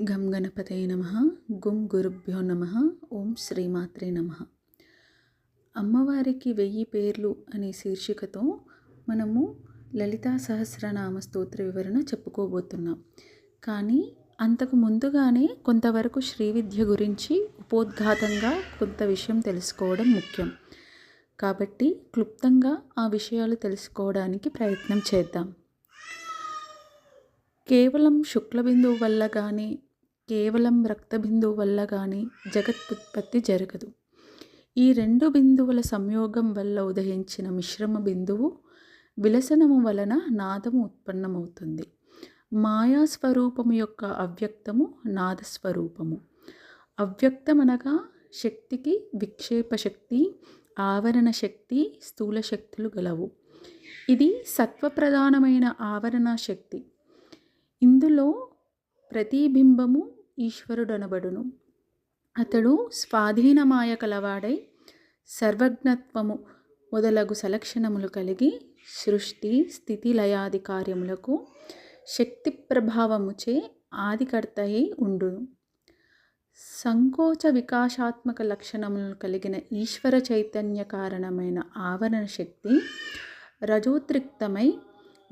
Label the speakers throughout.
Speaker 1: గం గణపతయ నమ గుం గురుభ్యో నమ ఓం శ్రీమాత్రే నమ. అమ్మవారికి వెయ్యి పేర్లు అనే శీర్షికతో మనము లలితా సహస్రనామ స్తోత్ర వివరణ చెప్పుకోబోతున్నాం. కానీ అంతకు ముందుగానే కొంతవరకు శ్రీ విద్య గురించి ఉపోద్ఘాతంగా కొంత విషయం తెలుసుకోవడం ముఖ్యం. కాబట్టి క్లుప్తంగా ఆ విషయాలు తెలుసుకోవడానికి ప్రయత్నం చేద్దాం. కేవలం శుక్లబిందువు వల్ల కానీ కేవలం రక్తబిందువు వల్ల కానీ జగత్తుత్పత్తి జరగదు. ఈ రెండు బిందువుల సంయోగం వల్ల ఉదయించిన మిశ్రమ బిందువు విలసనము వలన నాదము ఉత్పన్నమవుతుంది. మాయాస్వరూపము యొక్క అవ్యక్తము నాదస్వరూపము. అవ్యక్తమనగా శక్తికి విక్షేప శక్తి ఆవరణ శక్తి స్థూల శక్తులు గలవు. ఇది సత్వప్రధానమైన ఆవరణ శక్తి. ఇందులో ప్రతిబింబము ఈశ్వరుడనబడును. అతడు స్వాధీనమాయ కలవాడై సర్వజ్ఞత్వము మొదలగు సలక్షణములు కలిగి సృష్టి స్థితి లయాది కార్యములకు శక్తి ప్రభావముచే ఆదికర్తయి ఉండును. సంకోచ వికాసాత్మక లక్షణములను కలిగిన ఈశ్వర చైతన్య కారణమైన ఆవరణ శక్తి రజోద్రిక్తమై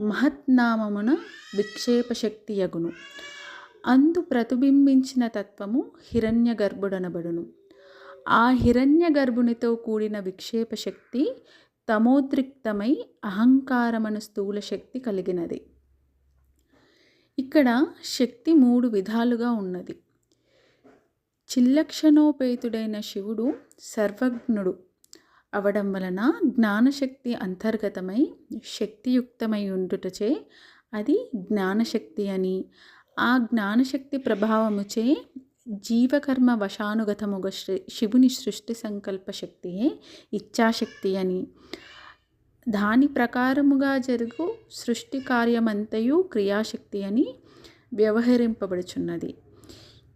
Speaker 1: మహత్నామమున విక్షేప శక్తి యగును అందు ప్రతిబింబించిన తత్వము హిరణ్య గర్భుడనబడును ఆ హిరణ్య గర్భునితో కూడిన విక్షేప శక్తి తమోద్రిక్తమై అహంకారమను స్థూల శక్తి కలిగినది. ఇక్కడ శక్తి మూడు విధాలుగా ఉన్నది. చిల్లక్షణోపేతుడైన శివుడు సర్వజ్ఞుడు అవడం వలన జ్ఞానశక్తి అంతర్గతమై శక్తియుక్తమై ఉండుటచే అది జ్ఞానశక్తి అని. ఆ జ్ఞానశక్తి ప్రభావముచే జీవకర్మ వశానుగతముగా శివుని సృష్టి సంకల్ప శక్తియే ఇచ్ఛాశక్తి అని. దాని ప్రకారముగా జరుగు సృష్టి కార్యమంతయు క్రియాశక్తి అని వ్యవహరింపబడుచున్నది.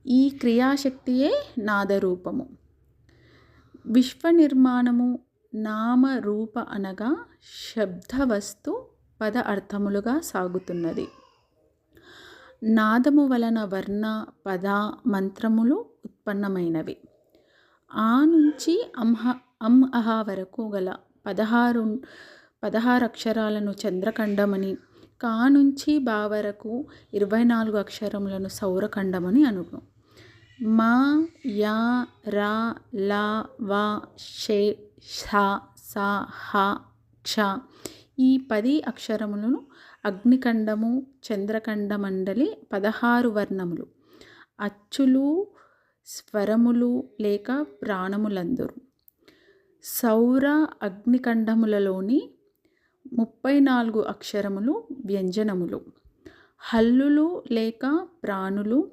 Speaker 1: ఈ క్రియాశక్తియే నాదరూపము. విశ్వ నిర్మాణము నామ రూప అనగా శబ్దవస్తు పద అర్థములుగా సాగుతున్నది. నాదము వలన వర్ణ పద మంత్రములు ఉత్పన్నమైనవి. ఆ నుంచి అంహ అం అహ వరకు గల పదహారు పదహారు అక్షరాలను చంద్రఖండమని కా నుంచి బా వరకు ఇరవై నాలుగు అక్షరములను సౌరఖండమని అనుకు మా యా రా లా వా షే షా సా హ క్ష ఈ పది అక్షరములను అగ్నికండము చంద్రకండ మండలి పదహారు వర్ణములు. అచ్చులు స్వరములు లేక ప్రాణములందరు. సౌర అగ్నికండములలోని ముప్పై నాలుగు అక్షరములు వ్యంజనములు. హల్లులు లేక ప్రాణులు.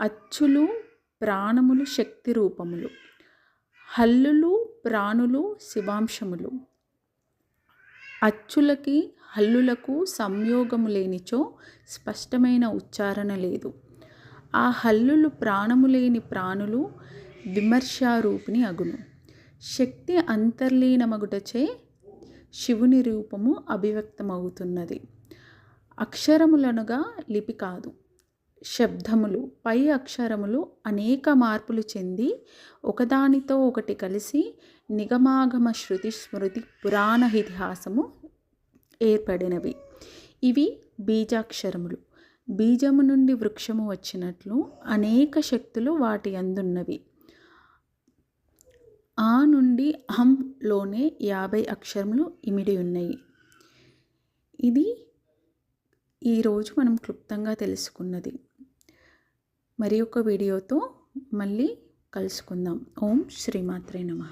Speaker 1: అచ్చులు ప్రాణములు శక్తి రూపములు. హల్లులు ప్రాణులు శివాంశములు. అచ్చులకి హల్లులకు సంయోగము లేనిచో స్పష్టమైన ఉచ్చారణ లేదు. ఆ హల్లులు ప్రాణము లేని ప్రాణులు విమర్శారూపిణి అగును. శక్తి అంతర్లీనమగుటచే శివుని రూపము అభివ్యక్తమవుతున్నది అక్షరములనుగా లిపి కాదు. శబ్దములు పై అక్షరములు అనేక మార్పులు చెంది ఒకదానితో ఒకటి కలిసి నిగమాగమ శృతి స్మృతి పురాణ ఇతిహాసము ఏర్పడినవి. ఇవి బీజాక్షరములు. బీజము నుండి వృక్షము వచ్చినట్లు అనేక శక్తులు వాటి అందున్నవి. ఆ నుండి అహంలోనే యాభై అక్షరములు ఇమిడి ఉన్నాయి. ఇది ఈరోజు మనం క్లుప్తంగా తెలుసుకున్నది. మరి ఒక వీడియోతో మళ్ళీ కలుసుకుందాం. ఓం శ్రీమాత్రే నమ.